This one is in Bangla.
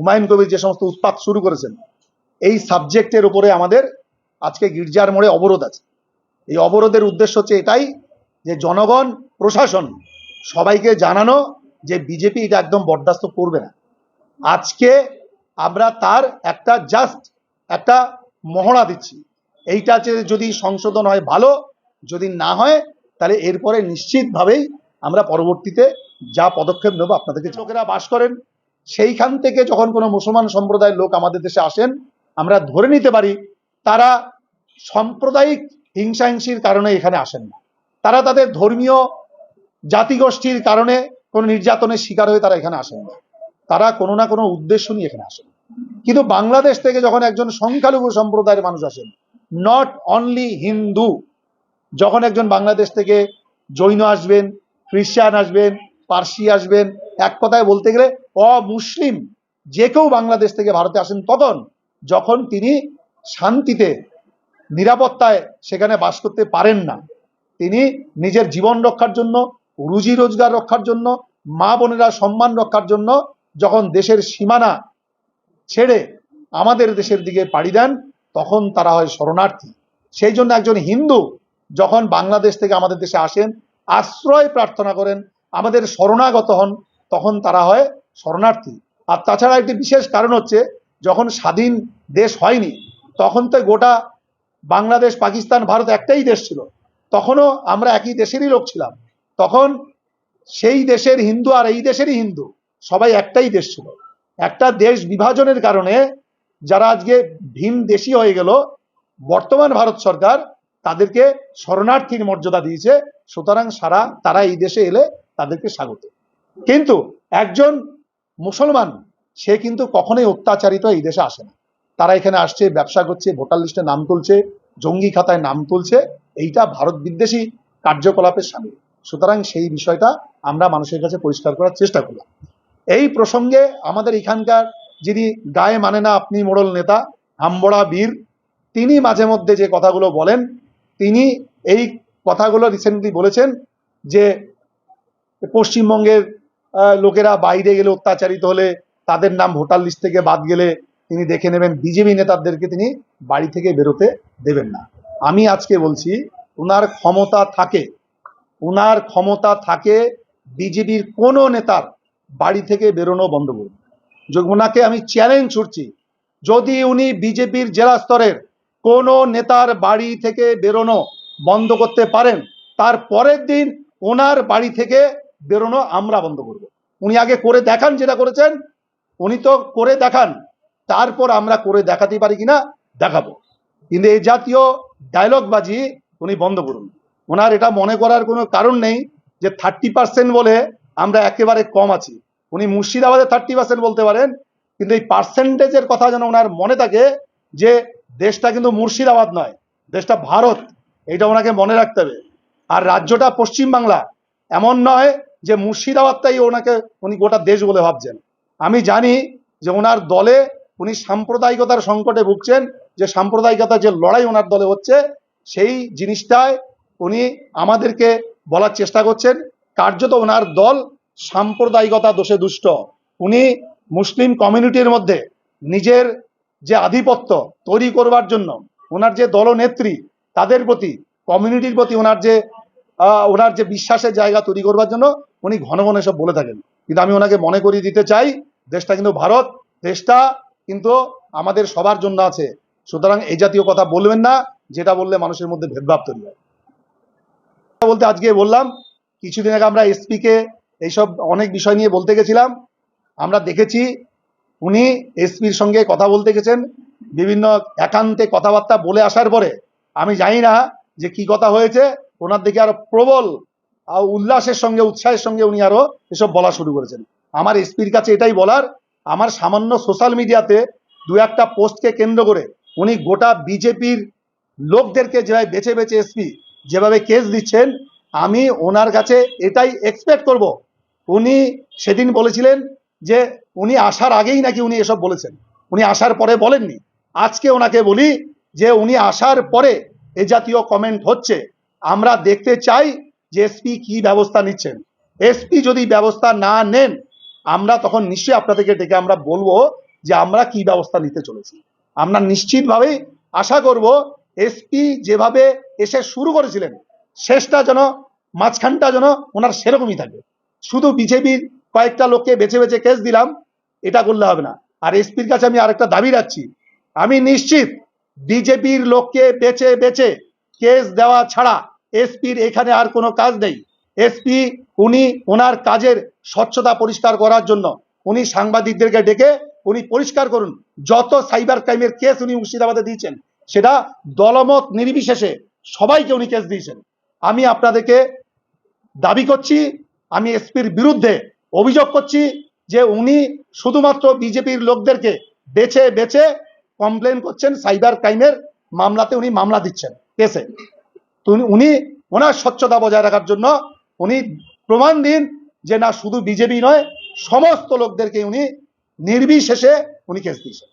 হুমায়ুন কবির যে সমস্ত উৎপাত শুরু করেছেন, এই সাবজেক্টের উপরে আমাদের আজকে গির্জার মোড়ে অবরোধ আছে। এই অবরোধের উদ্দেশ্য হচ্ছে এটাই যে জনগণ, প্রশাসন সবাইকে জানানো যে বিজেপি এটা একদম বরদাস্ত করবে না। আজকে আমরা তার একটা জাস্ট একটা মহড়া দিচ্ছি। এইটা যদি সংশোধন হয় ভালো, যদি না হয় তাহলে এরপরে নিশ্চিতভাবেই আমরা পরবর্তীতে যা পদক্ষেপ নেব আপনাদেরকে লোকেরা বাস করেন সেইখান থেকে যখন কোনো মুসলমান সম্প্রদায়ের লোক আমাদের দেশে আসেন, আমরা ধরে নিতে পারি, তারা সাম্প্রদায়িক হিংসাহিংসির কারণে এখানে আসেন না। তারা তাদের ধর্মীয় জাতিগোষ্ঠীর কারণে কোনো নির্যাতনের শিকার হয়ে তারা এখানে আসেন না। তারা কোনো না কোনো উদ্দেশ্য নিয়ে এখানে আসেন। কিন্তু বাংলাদেশ থেকে যখন একজন সংখ্যালঘু সম্প্রদায়ের মানুষ আসেন নট অনলি হিন্দু যখন একজন বাংলাদেশ থেকে জৈন আসবেন, খ্রিস্টান আসবেন, পার্সি আসবেন, এক কথায় বলতে গেলে অমুসলিম, যে কেউ বাংলাদেশ থেকে ভারতে আসেন তখন, যখন তিনি শান্তিতে, নিরাপত্তায় সেখানে বাস করতে পারেন না। তিনি নিজের জীবন রক্ষার জন্য, রুজি রোজগার রক্ষার জন্য, মা বোনেরা সম্মান রক্ষার জন্য যখন দেশের সীমানা ছেড়ে আমাদের দেশের দিকে পাড়ি দেন, তখন তারা হয় শরণার্থী। সেই জন্য একজন হিন্দু যখন বাংলাদেশ থেকে আমাদের দেশে আসেন, আশ্রয় প্রার্থনা করেন, আমাদের শরণাগত হন, তখন তারা হয় শরণার্থী। আর তাছাড়া একটি বিশেষ কারণ হচ্ছে, যখন স্বাধীন দেশ হয়নি, তখন তো গোটা বাংলাদেশ, পাকিস্তান, ভারত একটাই দেশ ছিল। তখনও আমরা একই দেশেরই লোক ছিলাম। তখন সেই দেশের হিন্দু আর এই দেশেরই হিন্দু, সবাই একটাই দেশ ছিল। একটা দেশ বিভাজনের কারণে যারা আজকে ভিন দেশি হয়ে গেল, বর্তমান ভারত সরকার তাদেরকে শরণার্থীর মর্যাদা দিয়েছে, সুতরাং সারা তারা এই দেশে এলে তাদেরকে স্বাগত। কিন্তু একজন মুসলমান, সে কিন্তু কখনোই অত্যাচারিত এই দেশে আসে না। তারা এখানে আসছে, ব্যবসা করছে, ভোটার লিস্টে নাম তুলছে, জঙ্গি খাতায় নাম তুলছে, এইটা ভারত বিদ্বেষী কার্যকলাপের সামিল। সুতরাং সেই বিষয়টা আমরা মানুষের কাছে পরিষ্কার করার চেষ্টা করলাম। এই প্রসঙ্গে আমাদের এখানকার যিনি গায়ে মানে না আপনি মোড়ল নেতা, হাম্বড়া বীর, তিনি মাঝে মধ্যে যে কথাগুলো বলেন, তিনি এই কথাগুলো রিসেন্টলি বলেছেন যে পশ্চিমবঙ্গের লোকেরা বাইরে গেলে অত্যাচারিত হলে তাদের নাম ভোটার লিস্ট থেকে বাদ গেলে তিনি দেখে নেবেন বিজেপি নেতাদেরকে তিনি বাড়ি থেকে বেরোতে দেবেন না। আমি আজকে বলছি ওনার ক্ষমতা থাকে ওনার ক্ষমতা থাকে বিজেপির কোনো নেতার বাড়ি থেকে বেরোনো বন্ধ করবে যে ওনাকে আমি চ্যালেঞ্জ ছুটছি যদি উনি বিজেপির জেলা স্তরের কোনো নেতার বাড়ি থেকে বেরোনো বন্ধ করতে পারেন, তার পরের দিন ওনার বাড়ি থেকে বেরোনো আমরা বন্ধ করব। উনি আগে করে দেখান যেটা করেছেন, উনি তো করে দেখান, তারপর আমরা করে দেখাতে পারি কিনা দেখাবো। কিন্তু এই জাতীয় ডায়লগবাজি উনি বন্ধ করুন। ওনার এটা মনে করার কোনো কারণ নেই যে থার্টি পার্সেন্ট বলে আমরা একেবারে কম আছি। উনি মুর্শিদাবাদে থার্টি পার্সেন্ট বলতে পারেন, কিন্তু এই পার্সেন্টেজের কথা যেন ওনার মনে থাকে যে দেশটা কিন্তু মুর্শিদাবাদ নয়, দেশটা ভারত এটা ওনাকে মনে রাখতে হবে। আর রাজ্যটা পশ্চিমবাংলা, এমন নয় যে মুর্শিদাবাদটাই ওনাকে, উনি গোটা দেশ বলে ভাবছেন। আমি জানি যে ওনার দলে উনি সাম্প্রদায়িকতার সংকটে ভুগছেন, যে সাম্প্রদায়িকতার যে লড়াই ওনার দলে হচ্ছে, সেই জিনিসটায় উনি আমাদেরকে বলার চেষ্টা করছেন। কার্যত ওনার দল সাম্প্রদায়িকতা দোষে দুষ্ট। উনি মুসলিম কমিউনিটির মধ্যে নিজের যে আধিপত্য তৈরি করবার জন্য ওনার যে দলনেত্রী, তাদের প্রতি, কমিউনিটির প্রতি ওনার যে ওনার যে বিশ্বাসের জায়গা তৈরি করবার জন্য উনি ঘন ঘন এসব বলে থাকেন। কিন্তু আমি ওনাকে মনে করিয়ে দিতে চাই, দেশটা কিন্তু ভারত, দেশটা কিন্তু আমাদের সবার জন্য আছে। সুতরাং এই জাতীয় কথা বলবেন না, যেটা বললে মানুষের মধ্যে ভেদভাব তৈরি হয়। বলতে আজকে বললাম, কিছুদিন আগে আমরা এসপি কে এইসব অনেক বিষয় নিয়ে বলতে গেছিলাম। আমরা দেখেছি উনি এসপির সঙ্গে কথা বলতে গেছেন, বিভিন্ন একান্তে কথাবার্তা বলে আসার পরে। আমি জানি না যে কি কথা হয়েছে, ওনার দিকে আরও প্রবল উল্লাসের সঙ্গে, উৎসাহের সঙ্গে উনি আরও এসব বলা শুরু করেছেন। আমার এসপির কাছে এটাই বলার, আমার সামান্য সোশ্যাল মিডিয়াতে দু একটা পোস্টকে কেন্দ্র করে উনি গোটা বিজেপির লোকদেরকে যেভাবে বেছে বেছে এসপি যেভাবে কেস দিচ্ছেন, আমি ওনার কাছে এটাই এক্সপেক্ট করব। উনি সেদিন বলেছিলেন যে উনি আসার আগেই নাকি উনি এসব বলেছেন। উনি আসার পরে বলেননি। আজকে ওনাকে বলি যে উনি আসার পরে এ জাতীয় কমেন্ট হচ্ছে। আমরা দেখতে চাই যে এসপি কি ব্যবস্থা নিচ্ছেন? এসপি যদি ব্যবস্থা না নেন, আমরা তখন নিশ্চয়ই আপনাদেরকে ডেকে আমরা বলব যে আমরা কি ব্যবস্থা নিতে চলেছি। আমরা নিশ্চিতভাবেই আশা করব এসপি যেভাবে এসে শুরু করেছিলেন, শেষটা যেন, মাঝখানটা যেন ওনার সেরকমই থাকে। শুধু বিজেপির কয়েকটা লোককে বেছে বেছে কেস দিলাম, এটা করলে হবে না। আর এসপির কাছে আমি আরেকটা দাবি রাখছি। আমি নিশ্চিত বিজেপির লোককে বেছে বেছে কেস দেওয়া ছাড়া এসপির এখানে আর কোনো কাজ নেই। এসপি উনি ওনার কাজের স্বচ্ছতা পরিষ্কার করার জন্য উনি সাংবাদিকদেরকে ডেকে উনি পরিষ্কার করুন, যত সাইবার ক্রাইমের কেস উনি মুর্শিদাবাদে দিয়েছেন, সেটা দলমত নির্বিশেষে সবাইকে উনি কেস দিয়েছেন। আমি আপনাদেরকে দাবি করছি, আমি এসপির বিরুদ্ধে অভিযোগ করছি যে উনি শুধুমাত্র বিজেপির লোকদেরকে বেছে বেছে কমপ্লেন করছেন, সাইবার ক্রাইমের মামলাতে উনি মামলা দিচ্ছেন কেসে। উনি ওনার স্বচ্ছতা বজায় রাখার জন্য উনি প্রমাণ দিন যে না শুধু বিজেপি নয়, সমস্ত লোকদেরকে উনি নির্বিশেষে উনি কেস দিয়েছেন।